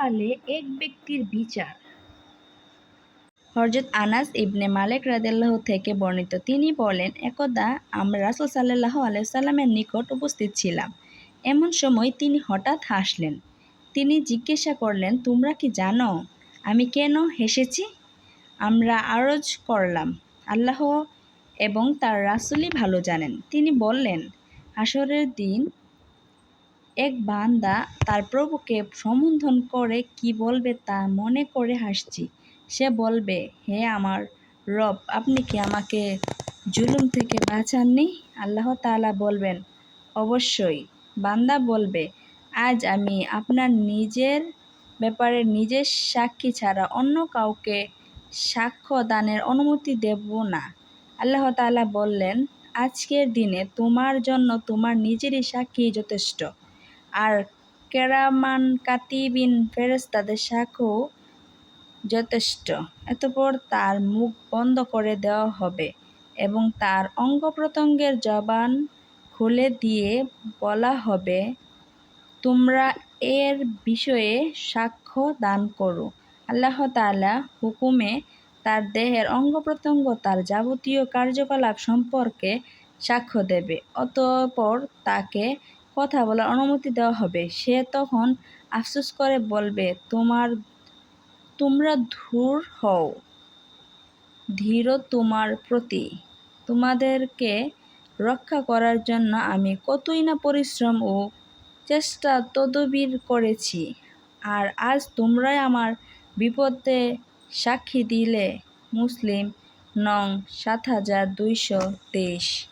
পরকালে এক ব্যক্তির বিচার। হজরত আনাস ইবনে মালিক রাদিয়াল্লাহু থেকে বর্ণিত। তিনি বলেন, একদা আমরা রাসূল সাল্লাল্লাহু আলাইহি সাল্লামের নিকট উপস্থিত ছিলাম। এমন সময় তিনি হঠাৎ হাসলেন। তিনি জিজ্ঞাসা করলেন, তোমরা কি জানো আমি কেন হেসেছি? আমরা আরজ করলাম। আল্লাহ এবং তার রাসুলই ভালো জানেন। তিনি বললেন, আসরের দিন এক বান্দা তার প্রভুকে সম্বোধন করে, কি বলবে তা মনে করে হাসছি। সে বলবে, হে আমার রব, আপনি কি আমাকে জুলুম থেকে বাঁচাননি? আল্লাহ তাআলা বলবেন, অবশ্যই। বান্দা বলবে, আজ আমি আপনার নিজের ব্যাপারে নিজের সাক্ষী ছাড়া অন্য কাউকে সাক্ষ্য দানের অনুমতি দেব না। আল্লাহ তাআলা বললেন, আজকের দিনে তোমার জন্য তোমার নিজেরই সাক্ষী যথেষ্ট। আর কেরামান কাতিবিন ফেরেশতাদের সাক্ষ্য যথেষ্ট। এতপর তার মুখ বন্ধ করে দেওয়া হবে এবং তার অঙ্গ-প্রত্যঙ্গের জবান খুলে দিয়ে বলা হবে, তোমরা এর বিষয়ে সাক্ষ্য দান করো। আল্লাহ তাআলা হুকুমে তার দেহের অঙ্গ-প্রত্যঙ্গ, তার যাবতীয় কার্যকলাপ সম্পর্কে সাক্ষ্য দেবে। অতঃপর তাকে কথা বলার অনুমতি দেওয়া হবে। সে তখন আফসোস করে বলবে, তোমার, তোমরা ধূর হও। ধীর তোমার প্রতি। তোমাদেরকে রক্ষা করার জন্য আমি কতই না পরিশ্রম ও চেষ্টা তদবির করেছি। আর আজ তোমরাই আমার বিপদে সাক্ষী দিলে মুসলিম নং সাত হাজার দুইশো তেইশ।